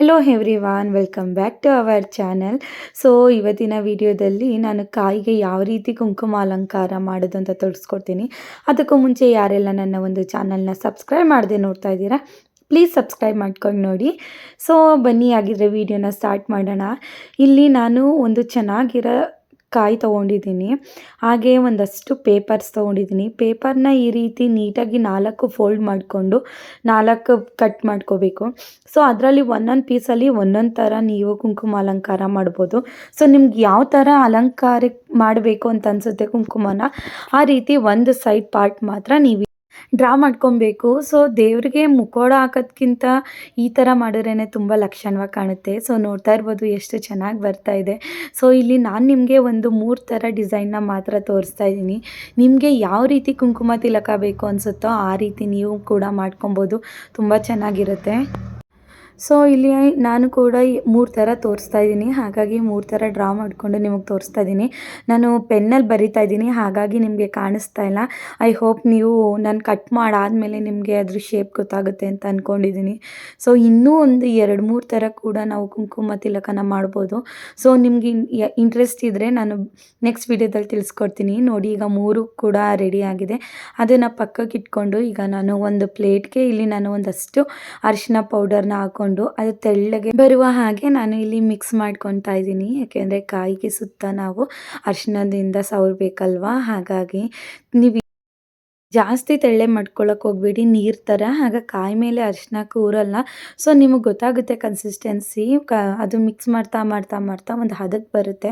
Hello everyone welcome back to our channel so ಇವತ್ತಿನ ವಿಡಿಯೋದಲ್ಲಿ ನಾನು ಕಾಯಿಗೆ ಯಾವ ರೀತಿ ಕುಂಕುಮ ಅಲಂಕಾರ ಮಾಡೋದು ಅಂತ ತೋರಿಸ್ಕೊಡ್ತೀನಿ. ಅದಕ್ಕೂ ಮುಂಚೆ ಯಾರೆಲ್ಲ ನನ್ನ ಒಂದು ಚಾನಲ್ನ ಸಬ್ಸ್ಕ್ರೈಬ್ ಮಾಡದೆ ನೋಡ್ತಾ ಇದ್ದೀರಾ ಪ್ಲೀಸ್ ಸಬ್ಸ್ಕ್ರೈಬ್ ಮಾಡ್ಕೊಂಡು ನೋಡಿ. ಸೊ ಬನ್ನಿ ಆಗಿದ್ರೆ ವಿಡಿಯೋನ ಸ್ಟಾರ್ಟ್ ಮಾಡೋಣ. ಇಲ್ಲಿ ನಾನು ಒಂದು ಚೆನ್ನಾಗಿರೋ ಕಾಯಿ ತೊಗೊಂಡಿದ್ದೀನಿ. ಹಾಗೆ ಒಂದಷ್ಟು ಪೇಪರ್ಸ್ ತೊಗೊಂಡಿದ್ದೀನಿ. ಪೇಪರ್ನ ಈ ರೀತಿ ನೀಟಾಗಿ ನಾಲ್ಕು ಫೋಲ್ಡ್ ಮಾಡಿಕೊಂಡು ನಾಲ್ಕು ಕಟ್ ಮಾಡ್ಕೋಬೇಕು. ಸೊ, ಅದರಲ್ಲಿ ಒಂದೊಂದು ಪೀಸಲ್ಲಿ ಒಂದೊಂದು ಥರ ನೀವು ಕುಂಕುಮ ಅಲಂಕಾರ ಮಾಡ್ಬೋದು. ಸೊ, ನಿಮ್ಗೆ ಯಾವ ಥರ ಅಲಂಕಾರ ಮಾಡಬೇಕು ಅಂತ ಅನಿಸುತ್ತೆ ಕುಂಕುಮನ, ಆ ರೀತಿ ಒಂದು ಸೈಡ್ ಪಾರ್ಟ್ ಮಾತ್ರ ನೀವು ಡ್ರಾ ಮಾಡ್ಕೊಬೇಕು. ಸೊ ದೇವ್ರಿಗೆ ಮುಖೋಡ ಹಾಕೋದ್ಕಿಂತ ಈ ಥರ ಮಾಡಿದ್ರೇ ತುಂಬ ಲಕ್ಷಣವಾಗಿ ಕಾಣುತ್ತೆ. ಸೊ ನೋಡ್ತಾ ಇರ್ಬೋದು ಎಷ್ಟು ಚೆನ್ನಾಗಿ ಬರ್ತಾ ಇದೆ. ಸೊ ಇಲ್ಲಿ ನಾನು ನಿಮಗೆ ಒಂದು ಮೂರು ಥರ ಡಿಸೈನ್ನ ಮಾತ್ರ ತೋರಿಸ್ತಾ ಇದ್ದೀನಿ. ನಿಮಗೆ ಯಾವ ರೀತಿ ಕುಂಕುಮ ತಿಲಕ ಬೇಕು ಅನಿಸುತ್ತೋ ಆ ರೀತಿ ನೀವು ಕೂಡ ಮಾಡ್ಕೊಬೋದು. ತುಂಬ ಚೆನ್ನಾಗಿರುತ್ತೆ. ಸೊ ಇಲ್ಲಿ ನಾನು ಕೂಡ ಮೂರು ಥರ ತೋರಿಸ್ತಾ ಇದ್ದೀನಿ. ಹಾಗಾಗಿ ಮೂರು ಥರ ಡ್ರಾ ಮಾಡಿಕೊಂಡು ನಿಮಗೆ ತೋರಿಸ್ತಾ ಇದ್ದೀನಿ. ನಾನು ಪೆನ್ನಲ್ಲಿ ಬರಿತಾ ಇದ್ದೀನಿ. ಹಾಗಾಗಿ ನಿಮಗೆ ಕಾಣಿಸ್ತಾ ಇಲ್ಲ. ಐ ಹೋಪ್ ನೀವು ನಾನು ಕಟ್ ಮಾಡಾದಮೇಲೆ ನಿಮಗೆ ಅದ್ರ ಶೇಪ್ ಗೊತ್ತಾಗುತ್ತೆ ಅಂತ ಅಂದ್ಕೊಂಡಿದ್ದೀನಿ ಸೊ ಇನ್ನೂ ಒಂದು ಎರಡು ಮೂರು ಥರ ಕೂಡ ನಾವು ಕುಂಕುಮ ತಿಲಕನ ಮಾಡ್ಬೋದು. ಸೊ ನಿಮಗೆ ಇಂಟ್ರೆಸ್ಟ್ ಇದ್ದರೆ ನಾನು ನೆಕ್ಸ್ಟ್ ವಿಡಿಯೋದಲ್ಲಿ ತಿಳಿಸ್ಕೊಡ್ತೀನಿ. ನೋಡಿ, ಈಗ ಮೂರು ಕೂಡ ರೆಡಿ ಆಗಿದೆ. ಅದನ್ನು ಪಕ್ಕಕ್ಕೆ ಇಟ್ಕೊಂಡು ಈಗ ನಾನು ಒಂದು ಪ್ಲೇಟ್ಗೆ ಇಲ್ಲಿ ನಾನು ಒಂದಷ್ಟು ಅರಿಶಿನ ಪೌಡರ್ನ ಹಾಕೊಂಡು ಅದು ತೆಳ್ಳಗೆ ಬರುವ ಹಾಗೆ ನಾನು ಇಲ್ಲಿ ಮಿಕ್ಸ್ ಮಾಡ್ಕೊತಾ ಇದ್ದೀನಿ. ಯಾಕೆಂದ್ರೆ ಕಾಯಿಗೆ ಸುತ್ತ ನಾವು ಅರಿಶಿಣದಿಂದ ಸವರ್ಬೇಕಲ್ವಾ? ಹಾಗಾಗಿ ನೀವು ಜಾಸ್ತಿ ತೆಳ್ಳೆ ಮಾಡ್ಕೊಳಕ್ಕೆ ಹೋಗ್ಬೇಡಿ, ನೀರು ಥರ ಆಗ ಕಾಯಿ ಮೇಲೆ ಅರಿಶಿನ ಕೂರಲ್ಲ. ಸೊ ನಿಮಗೆ ಗೊತ್ತಾಗುತ್ತೆ ಕನ್ಸಿಸ್ಟೆನ್ಸಿ ಕ, ಅದು ಮಿಕ್ಸ್ ಮಾಡ್ತಾ ಮಾಡ್ತಾ ಮಾಡ್ತಾ ಒಂದು ಹದಕ್ಕೆ ಬರುತ್ತೆ.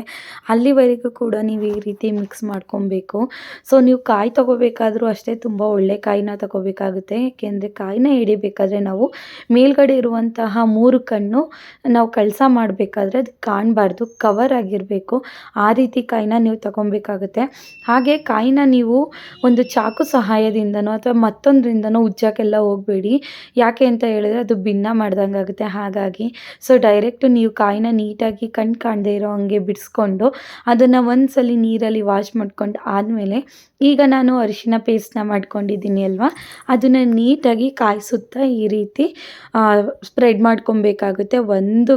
ಅಲ್ಲಿವರೆಗೂ ಕೂಡ ನೀವು ಈ ರೀತಿ ಮಿಕ್ಸ್ ಮಾಡ್ಕೊಬೇಕು. ಸೊ ನೀವು ಕಾಯಿ ತೊಗೋಬೇಕಾದ್ರೂ ಅಷ್ಟೇ ತುಂಬ ಒಳ್ಳೆ ಕಾಯಿನ ತೊಗೋಬೇಕಾಗುತ್ತೆ. ಏಕೆಂದರೆ ಕಾಯಿನ ಹಿಡಿಬೇಕಾದ್ರೆ ನಾವು ಮೇಲ್ಗಡೆ ಇರುವಂತಹ ಮೂರು ಕಣ್ಣು ನಾವು ಕಳಸ ಮಾಡಬೇಕಾದ್ರೆ ಅದು ಕಾಣಬಾರ್ದು ಕವರ್ ಆಗಿರಬೇಕು. ಆ ರೀತಿ ಕಾಯಿನ ನೀವು ತೊಗೊಬೇಕಾಗುತ್ತೆ. ಹಾಗೆ ಕಾಯಿನ ನೀವು ಒಂದು ಚಾಕು ಸಹ ಸಹಾಯದಿಂದನೋ ಅಥವಾ ಮತ್ತೊಂದರಿಂದನೋ ಉಜ್ಜಕ್ಕೆಲ್ಲ ಹೋಗಬೇಡಿ. ಯಾಕೆ ಅಂತ ಹೇಳಿದ್ರೆ ಅದು ಭಿನ್ನ ಮಾಡ್ದಂಗೆ ಆಗುತ್ತೆ ಹಾಗಾಗಿ ಸೊ ಡೈರೆಕ್ಟು ನೀವು ಕಾಯಿನ ನೀಟಾಗಿ ಕಣ್ಣು ಕಾಣದೇ ಇರೋ ಹಂಗೆ ಬಿಡಿಸ್ಕೊಂಡು ಅದನ್ನು ಒಂದ್ಸಲ ನೀರಲ್ಲಿ ವಾಶ್ ಮಾಡ್ಕೊಂಡು ಆದಮೇಲೆ ಈಗ ನಾನು ಅರಿಶಿನ ಪೇಸ್ಟ್ನ ಮಾಡ್ಕೊಂಡಿದ್ದೀನಿ ಅಲ್ವಾ? ಅದನ್ನು ನೀಟಾಗಿ ಕಾಯಿಸುತ್ತಾ ಈ ರೀತಿ ಸ್ಪ್ರೆಡ್ ಮಾಡ್ಕೊಬೇಕಾಗುತ್ತೆ. ಒಂದು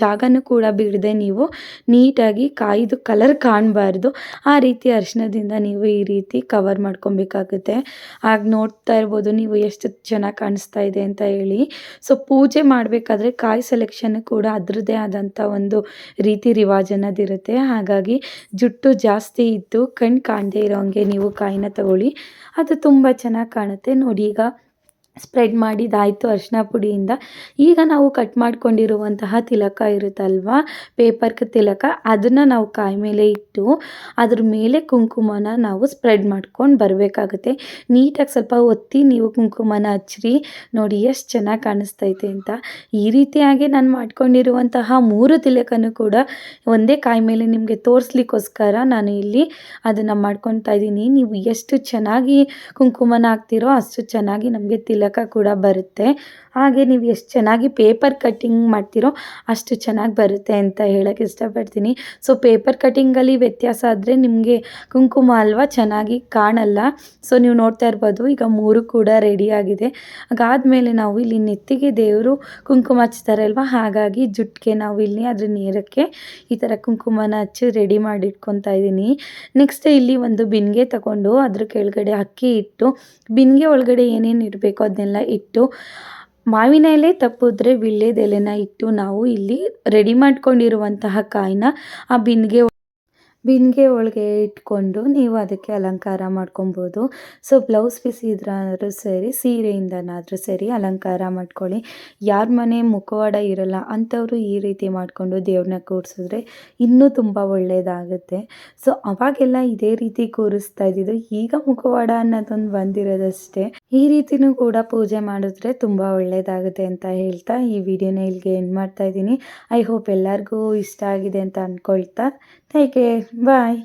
ಜಾಗನೂ ಕೂಡ ಬಿಡದೆ ನೀವು ನೀಟಾಗಿ ಕಾಯಿದು ಕಲರ್ ಕಾಣಬಾರ್ದು. ಆ ರೀತಿ ಅರಿಶಿನದಿಂದ ನೀವು ಈ ರೀತಿ ಕವರ್ ಮಾಡ್ಕೊಬೇಕಾಗುತ್ತೆ. ಆಗ ನೋಡ್ತಾ ಇರ್ಬೋದು ನೀವು ಎಷ್ಟು ಚೆನ್ನಾಗಿ ಕಾಣಿಸ್ತಾ ಇದೆ ಅಂತ ಹೇಳಿ. ಸೊ ಪೂಜೆ ಮಾಡಬೇಕಾದ್ರೆ ಕಾಯಿ ಸೆಲೆಕ್ಷನ್ ಕೂಡ ಅದರದ್ದೇ ಆದಂಥ ಒಂದು ರೀತಿ ರಿವಾಜ್ ಅನ್ನೋದಿರುತ್ತೆ ಹಾಗಾಗಿ ಜುಟ್ಟು ಜಾಸ್ತಿ ಇದ್ದು ಕಣ್ಣು ಕಾಣದೇ ಇರೋಂಗೆ ನೀವು ಕಾಯಿನ ತಗೊಳ್ಳಿ. ಅದು ತುಂಬ ಚೆನ್ನಾಗಿ ಕಾಣುತ್ತೆ. ನೋಡಿ ಈಗ ಸ್ಪ್ರೆಡ್ ಮಾಡಿದಾಯಿತು ಅರಿಶಿನ ಪುಡಿಯಿಂದ. ಈಗ ನಾವು ಕಟ್ ಮಾಡ್ಕೊಂಡಿರುವಂತಹ ತಿಲಕ ಇರುತ್ತಲ್ವ? ಪೇಪರ್ ತಿಲಕ ಅದನ್ನು ನಾವು ಕಾಯಿ ಮೇಲೆ ಇಟ್ಟು ಅದ್ರ ಮೇಲೆ ಕುಂಕುಮನ ನಾವು ಸ್ಪ್ರೆಡ್ ಮಾಡ್ಕೊಂಡು ಬರಬೇಕಾಗುತ್ತೆ. ನೀಟಾಗಿ ಸ್ವಲ್ಪ ಒತ್ತಿ ನೀವು ಕುಂಕುಮನ ಹಚ್ಚಿರಿ. ನೋಡಿ ಎಷ್ಟು ಚೆನ್ನಾಗಿ ಕಾಣಿಸ್ತೈತೆ ಅಂತ. ಈ ರೀತಿಯಾಗಿ ನಾನು ಮಾಡ್ಕೊಂಡಿರುವಂತಹ ಮೂರು ತಿಲಕನೂ ಕೂಡ ಒಂದೇ ಕಾಯಿ ಮೇಲೆ ನಿಮಗೆ ತೋರಿಸ್ಲಿಕ್ಕೋಸ್ಕರ ನಾನು ಇಲ್ಲಿ ಅದನ್ನು ಮಾಡ್ಕೊತಾ ಇದ್ದೀನಿ. ನೀವು ಎಷ್ಟು ಚೆನ್ನಾಗಿ ಕುಂಕುಮನ ಹಾಕ್ತಿರೋ ಅಷ್ಟು ಚೆನ್ನಾಗಿ ನಮಗೆ ತಿಲಕ ಕೂಡ ಬರುತ್ತೆ. ಹಾಗೆ ನೀವು ಎಷ್ಟು ಚೆನ್ನಾಗಿ ಪೇಪರ್ ಕಟ್ಟಿಂಗ್ ಮಾಡ್ತೀರೋ ಅಷ್ಟು ಚೆನ್ನಾಗಿ ಬರುತ್ತೆ ಅಂತ ಹೇಳೋಕ್ಕೆ ಇಷ್ಟಪಡ್ತೀನಿ. ಸೊ ಪೇಪರ್ ಕಟ್ಟಿಂಗಲ್ಲಿ ವ್ಯತ್ಯಾಸ ಆದರೆ ನಿಮಗೆ ಕುಂಕುಮ ಅಲ್ವಾ ಚೆನ್ನಾಗಿ ಕಾಣಲ್ಲ. ಸೊ ನೀವು ನೋಡ್ತಾ ಇರ್ಬೋದು, ಈಗ ಮೂರು ಕೂಡ ರೆಡಿಯಾಗಿದೆ ಅದಾದಮೇಲೆ ನಾವು ಇಲ್ಲಿ ನೆತ್ತಿಗೆ ದೇವರು ಕುಂಕುಮ ಹಚ್ತಾರೆ ಅಲ್ವಾ ಹಾಗಾಗಿ ಜುಟ್ಟಿಗೆ ನಾವು ಇಲ್ಲಿ ಅದ್ರ ನೇರಕ್ಕೆ ಈ ಥರ ಕುಂಕುಮನ ಹಚ್ಚಿ ರೆಡಿ ಮಾಡಿ ಇಟ್ಕೊತಾ ಇದ್ದೀನಿ ನೆಕ್ಸ್ಟ್ ಇಲ್ಲಿ ಒಂದು ಬಿನ್ಗೆ ತಗೊಂಡು ಅದ್ರ ಕೆಳಗಡೆ ಅಕ್ಕಿ ಇಟ್ಟು, ಬಿನ್ಗೆ ಒಳಗಡೆ ಏನೇನು ಇಡಬೇಕು ಅದನ್ನೆಲ್ಲ ಇಟ್ಟು ಮಾವಿನ ಎಲೆ ತಪ್ಪಿದ್ರೆ ವೀಳ್ಯದೆಲೆನ ಇಟ್ಟು ನಾವು ಇಲ್ಲಿ ರೆಡಿ ಮಾಡ್ಕೊಂಡಿರುವಂತಹ ಕಾಯಿನ ಆ ಬಿಂದಿಗೆ ಬಿಂದಿಗೆ ಒಳಗೆ ಇಟ್ಕೊಂಡು ನೀವು ಅದಕ್ಕೆ ಅಲಂಕಾರ ಮಾಡ್ಕೊಬೋದು. ಸೊ ಬ್ಲೌಸ್ ಪೀಸ್ ಇದ್ರಾದ್ರೂ ಸರಿ, ಸೀರೆಯಿಂದನಾದರೂ ಸರಿ ಅಲಂಕಾರ ಮಾಡ್ಕೊಳ್ಳಿ. ಯಾರ ಮನೆ ಮುಖವಾಡ ಇರಲ್ಲ, ಅಂಥವರು ಈ ರೀತಿ ಮಾಡಿಕೊಂಡು ದೇವ್ರನ್ನ ಕೂರಿಸಿದ್ರೆ ಇನ್ನೂ ತುಂಬ ಒಳ್ಳೆಯದಾಗುತ್ತೆ ಸೊ ಅವಾಗೆಲ್ಲ ಇದೇ ರೀತಿ ಕೂರಿಸ್ತಾ ಇದ್ದಿದ್ದು. ಈಗ ಮುಖವಾಡ ಅನ್ನೋದೊಂದು ಬಂದಿರೋದಷ್ಟೇ. ಈ ರೀತಿನೂ ಕೂಡ ಪೂಜೆ ಮಾಡಿದ್ರೆ ತುಂಬ ಒಳ್ಳೆಯದಾಗುತ್ತೆ ಅಂತ ಹೇಳ್ತಾ ಈ ವಿಡಿಯೋನ ಇಲ್ಲಿಗೆ ಎಂಡ್ ಮಾಡ್ತಾ ಇದ್ದೀನಿ. ಐ ಹೋಪ್ ಎಲ್ಲರಿಗೂ ಇಷ್ಟ ಆಗಿದೆ ಅಂತ ಅಂದ್ಕೊಳ್ತಾ ಥ್ಯಾಂಕ್ ಯು ಬಾಯ್